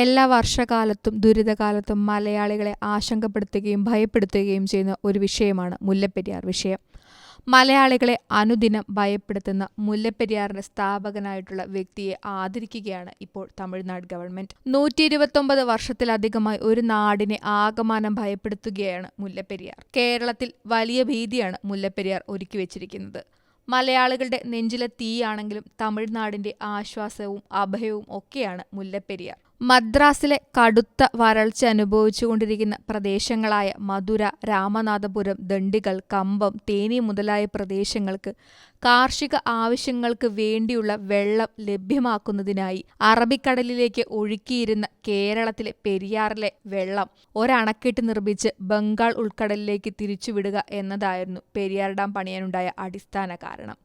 എല്ലാ വർഷകാലത്തും ദുരിതകാലത്തും മലയാളികളെ ആശങ്കപ്പെടുത്തുകയും ഭയപ്പെടുത്തുകയും ചെയ്യുന്ന ഒരു വിഷയമാണ് മുല്ലപ്പെരിയാർ വിഷയം. മലയാളികളെ അനുദിനം ഭയപ്പെടുത്തുന്ന മുല്ലപ്പെരിയാറിന്റെ സ്ഥാപകനായിട്ടുള്ള വ്യക്തിയെ ആദരിക്കുകയാണ് ഇപ്പോൾ തമിഴ്നാട് ഗവൺമെന്റ്. നൂറ്റി ഇരുപത്തൊമ്പത് വർഷത്തിലധികമായി ഒരു നാടിനെ ആകമാനം ഭയപ്പെടുത്തുകയാണ് മുല്ലപ്പെരിയാർ. കേരളത്തിൽ വലിയ ഭീതിയാണ് മുല്ലപ്പെരിയാർ ഒരുക്കി വെച്ചിരിക്കുന്നത്. മലയാളികളുടെ നെഞ്ചിലെ തീയാണെങ്കിലും തമിഴ്നാടിന്റെ ആശ്വാസവും അഭയവും ഒക്കെയാണ് മുല്ലപ്പെരിയാർ. മദ്രാസിലെ കടുത്ത വരൾച്ച അനുഭവിച്ചുകൊണ്ടിരിക്കുന്ന പ്രദേശങ്ങളായ മധുര രാമനാഥപുരം ദണ്ഡികൾ കമ്പം തേനി മുതലായ പ്രദേശങ്ങൾക്ക് കാർഷിക ആവശ്യങ്ങൾക്ക് വേണ്ടിയുള്ള വെള്ളം ലഭ്യമാക്കുന്നതിനായി അറബിക്കടലിലേക്ക് ഒഴുക്കിയിരുന്ന കേരളത്തിലെ പെരിയാറിലെ വെള്ളം ഒരണക്കെട്ട് നിർമ്മിച്ച് ബംഗാൾ ഉൾക്കടലിലേക്ക് തിരിച്ചുവിടുക എന്നതായിരുന്നു പെരിയാർ ഡാം പണിയാനുണ്ടായ അടിസ്ഥാന കാരണം.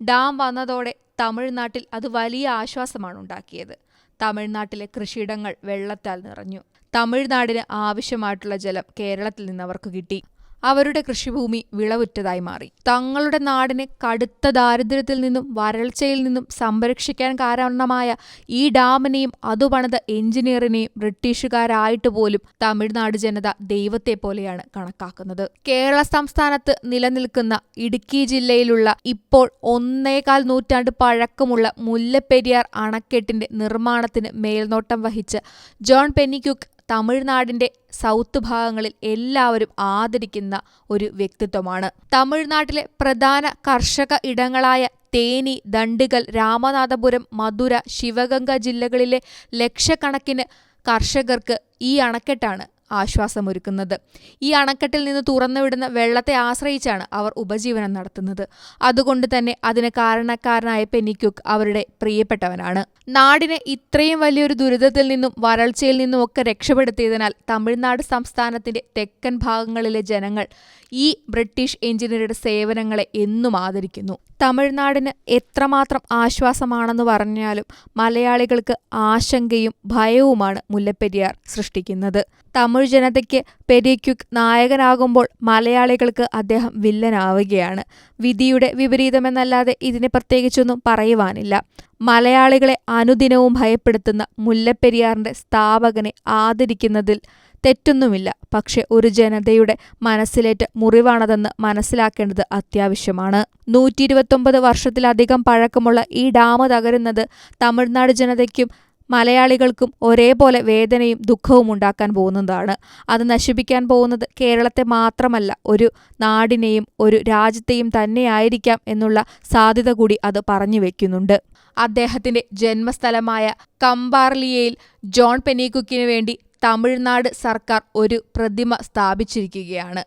ഡാം വന്നതോടെ തമിഴ്നാട്ടിൽ അത് വലിയ ആശ്വാസമാണ് ഉണ്ടാക്കിയത്. തമിഴ്നാട്ടിലെ കൃഷിയിടങ്ങൾ വെള്ളത്താൽ നിറഞ്ഞു. തമിഴ്നാടിന് ആവശ്യമായിട്ടുള്ള ജലം കേരളത്തിൽ നിന്ന് അവർക്ക് കിട്ടി. അവരുടെ കൃഷിഭൂമി വിളവുറ്റതായി മാറി. തങ്ങളുടെ നാടിനെ കടുത്ത ദാരിദ്ര്യത്തിൽ നിന്നും വരൾച്ചയിൽ നിന്നും സംരക്ഷിക്കാൻ കാരണമായ ഈ ഡാമിനെയും അതു പണിത എഞ്ചിനീയറിനെയും ബ്രിട്ടീഷുകാരായിട്ട് പോലും തമിഴ്നാട് ജനത ദൈവത്തെ പോലെയാണ് കണക്കാക്കുന്നത്. കേരള സംസ്ഥാനത്ത് നിലനിൽക്കുന്ന ഇടുക്കി ജില്ലയിലുള്ള ഇപ്പോൾ ഒന്നേകാൽ നൂറ്റാണ്ട് പഴക്കമുള്ള മുല്ലപ്പെരിയാർ അണക്കെട്ടിന്റെ നിർമ്മാണത്തിന് മേൽനോട്ടം വഹിച്ച ജോൺ പെന്നിക്യുക്ക് തമിഴ്നാടിന്റെ സൗത്ത് ഭാഗങ്ങളിൽ എല്ലാവരും ആദരിക്കുന്ന ഒരു വ്യക്തിത്വമാണ്. തമിഴ്നാട്ടിലെ പ്രധാന കർഷക ഇടങ്ങളായ തേനി ദണ്ഡിഗൽ രാമനാഥപുരം മധുര ശിവഗംഗ ജില്ലകളിലെ ലക്ഷക്കണക്കിന് കർഷകർക്ക് ഈ അണക്കെട്ടാണ് ആശ്വാസമൊരുക്കുന്നത്. ഈ അണക്കെട്ടിൽ നിന്ന് തുറന്നുവിടുന്ന വെള്ളത്തെ ആശ്രയിച്ചാണ് അവർ ഉപജീവനം നടത്തുന്നത്. അതുകൊണ്ട് തന്നെ അതിന് കാരണക്കാരനായ പെനിക്യുക്ക് അവരുടെ പ്രിയപ്പെട്ടവനാണ്. നാടിനെ ഇത്രയും വലിയൊരു ദുരിതത്തിൽ നിന്നും വരൾച്ചയിൽ നിന്നും ഒക്കെ രക്ഷപ്പെടുത്തിയതിനാൽ തമിഴ്നാട് സംസ്ഥാനത്തിന്റെ തെക്കൻ ഭാഗങ്ങളിലെ ജനങ്ങൾ ഈ ബ്രിട്ടീഷ് എഞ്ചിനീയറുടെ സേവനങ്ങളെ എന്നും ആദരിക്കുന്നു. തമിഴ്നാടിന് എത്രമാത്രം ആശ്വാസമാണെന്ന് പറഞ്ഞാലും മലയാളികൾക്ക് ആശങ്കയും ഭയവുമാണ് മുല്ലപ്പെരിയാർ സൃഷ്ടിക്കുന്നത്. തമിഴ് ജനതയ്ക്ക് പെരിക്യുക് നായകനാകുമ്പോൾ മലയാളികൾക്ക് അദ്ദേഹം വില്ലനാവുകയാണ്. വിധിയുടെ വിപരീതമെന്നല്ലാതെ ഇതിനെ പ്രത്യേകിച്ചൊന്നും പറയുവാനില്ല. മലയാളികളെ അനുദിനവും ഭയപ്പെടുത്തുന്ന മുല്ലപ്പെരിയാറിന്റെ സ്ഥാപകനെ ആദരിക്കുന്നതിൽ തെറ്റൊന്നുമില്ല. പക്ഷെ ഒരു ജനതയുടെ മനസ്സിലേറ്റ് മുറിവാണതെന്ന് മനസ്സിലാക്കേണ്ടത് അത്യാവശ്യമാണ്. നൂറ്റി ഇരുപത്തൊമ്പത് വർഷത്തിലധികം പഴക്കമുള്ള ഈ ഡാം തകരുന്നത് തമിഴ്നാട് ജനതയ്ക്കും മലയാളികൾക്കും ഒരേപോലെ വേദനയും ദുഃഖവും ഉണ്ടാക്കാൻ പോകുന്നതാണ്. അത് നശിപ്പിക്കാൻ പോകുന്നത് കേരളത്തെ മാത്രമല്ല ഒരു നാടിനെയും ഒരു രാജ്യത്തെയും തന്നെയായിരിക്കാം എന്നുള്ള സാധ്യത കൂടി അത് പറഞ്ഞു വെക്കുന്നുണ്ട്. അദ്ദേഹത്തിന്റെ ജന്മസ്ഥലമായ കമ്പാർലിയയിൽ ജോൺ പെനീകുക്കിന് വേണ്ടി തമിഴ്നാട് സർക്കാർ ഒരു പ്രതിമ സ്ഥാപിച്ചിരിക്കുകയാണ്.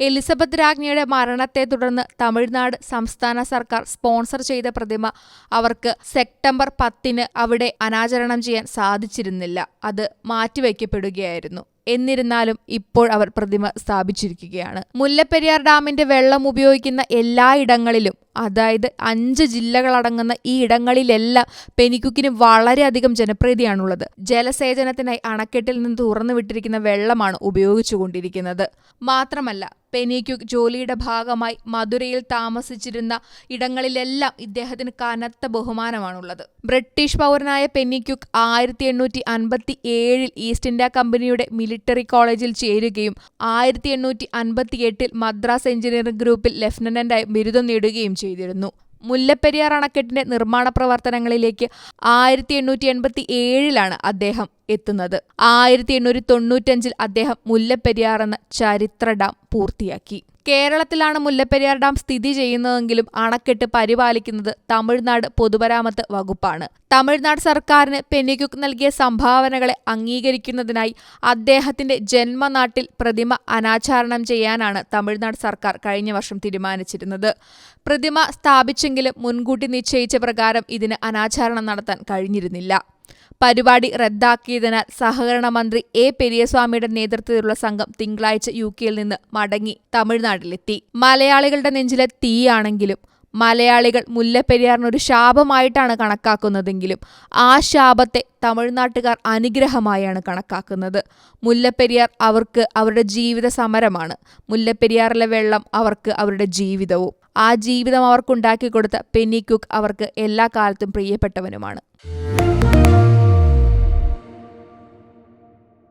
എലിസബത്ത് രാജ്ഞിയുടെ മരണത്തെ തുടർന്ന് തമിഴ്നാട് സംസ്ഥാന സർക്കാർ സ്പോൺസർ ചെയ്ത പ്രതിമ അവർക്ക് സെപ്റ്റംബർ പത്തിന് അവിടെ അനാചരണം ചെയ്യാൻ സാധിച്ചിരുന്നില്ല. അത് മാറ്റിവെക്കപ്പെടുകയായിരുന്നു. എന്നിരുന്നാലും ഇപ്പോൾ അവർ പ്രതിമ സ്ഥാപിച്ചിരിക്കുകയാണ്. മുല്ലപ്പെരിയാർ ഡാമിന്റെ വെള്ളം ഉപയോഗിക്കുന്ന എല്ലായിടങ്ങളിലും അതായത് അഞ്ച് ജില്ലകളടങ്ങുന്ന ഈ ഇടങ്ങളിലെല്ലാം പെനിക്കുക്കിന് വളരെയധികം ജനപ്രീതിയാണുള്ളത്. ജലസേചനത്തിനായി അണക്കെട്ടിൽ നിന്ന് തുറന്നു വിട്ടിരിക്കുന്ന വെള്ളമാണ് ഉപയോഗിച്ചുകൊണ്ടിരിക്കുന്നത്. മാത്രമല്ല പെനിക്യുക്ക് ജോലിയുടെ ഭാഗമായി മധുരയിൽ താമസിച്ചിരുന്ന ഇടങ്ങളിലെല്ലാം ഇദ്ദേഹത്തിന് കനത്ത ബഹുമാനമാണുള്ളത്. ബ്രിട്ടീഷ് പൗരനായ പെന്നിക്യുക്ക് ആയിരത്തി എണ്ണൂറ്റി അൻപത്തി ഏഴിൽ ഈസ്റ്റ് ഇന്ത്യ കമ്പനിയുടെ മിലിറ്ററി കോളേജിൽ ചേരുകയും ആയിരത്തി എണ്ണൂറ്റി അൻപത്തി എട്ടിൽ മദ്രാസ് എഞ്ചിനീയറിംഗ് ഗ്രൂപ്പിൽ ലഫ്റ്റനന്റായി ബിരുദം നേടുകയും ചെയ്തിരുന്നു. മുല്ലപ്പെരിയാർ അണക്കെട്ടിന്റെ നിർമ്മാണ പ്രവർത്തനങ്ങളിലേക്ക് ആയിരത്തി എണ്ണൂറ്റി എൺപത്തി ഏഴിലാണ് അദ്ദേഹം എത്തുന്നത്. ആയിരത്തി എണ്ണൂറ്റി തൊണ്ണൂറ്റഞ്ചിൽ അദ്ദേഹം മുല്ലപ്പെരിയാർ എന്ന ചരിത്ര ഡാം പൂർത്തിയാക്കി. കേരളത്തിലാണ് മുല്ലപ്പെരിയാർ ഡാം സ്ഥിതി ചെയ്യുന്നതെങ്കിലും അണക്കെട്ട് പരിപാലിക്കുന്നത് തമിഴ്നാട് പൊതുമരാമത്ത് വകുപ്പാണ്. തമിഴ്നാട് സർക്കാരിന് പെന്നിക്കുക്ക് നൽകിയ സംഭാവനകളെ അംഗീകരിക്കുന്നതിനായി അദ്ദേഹത്തിന്റെ ജന്മനാട്ടിൽ പ്രതിമ അനാചാരണം ചെയ്യാനാണ് തമിഴ്നാട് സർക്കാർ കഴിഞ്ഞ വർഷം തീരുമാനിച്ചിരുന്നത്. പ്രതിമ സ്ഥാപിച്ചെങ്കിലും മുൻകൂട്ടി നിശ്ചയിച്ച പ്രകാരം ഇതിന് അനാചാരണം നടത്താൻ കഴിഞ്ഞിരുന്നില്ല. പരിപാടി റദ്ദാക്കിയതിനാൽ സഹകരണ മന്ത്രി എ പെരിയസ്വാമിയുടെ നേതൃത്വത്തിലുള്ള സംഘം തിങ്കളാഴ്ച യു കെയിൽ നിന്ന് മടങ്ങി തമിഴ്നാട്ടിലെത്തി. മലയാളികളുടെ നെഞ്ചിലെ തീയാണെങ്കിലും മലയാളികൾ മുല്ലപ്പെരിയാറിനൊരു ശാപമായിട്ടാണ് കണക്കാക്കുന്നതെങ്കിലും ആ ശാപത്തെ തമിഴ്നാട്ടുകാർ അനുഗ്രഹമായാണ് കണക്കാക്കുന്നത്. മുല്ലപ്പെരിയാർ അവർക്ക് അവരുടെ ജീവിത സമരമാണ്. മുല്ലപ്പെരിയാറിലെ വെള്ളം അവർക്ക് അവരുടെ ജീവിതവും. ആ ജീവിതം അവർക്കുണ്ടാക്കി കൊടുത്ത പെന്നി കുക്ക് അവർക്ക് എല്ലാ കാലത്തും പ്രിയപ്പെട്ടവനുമാണ്.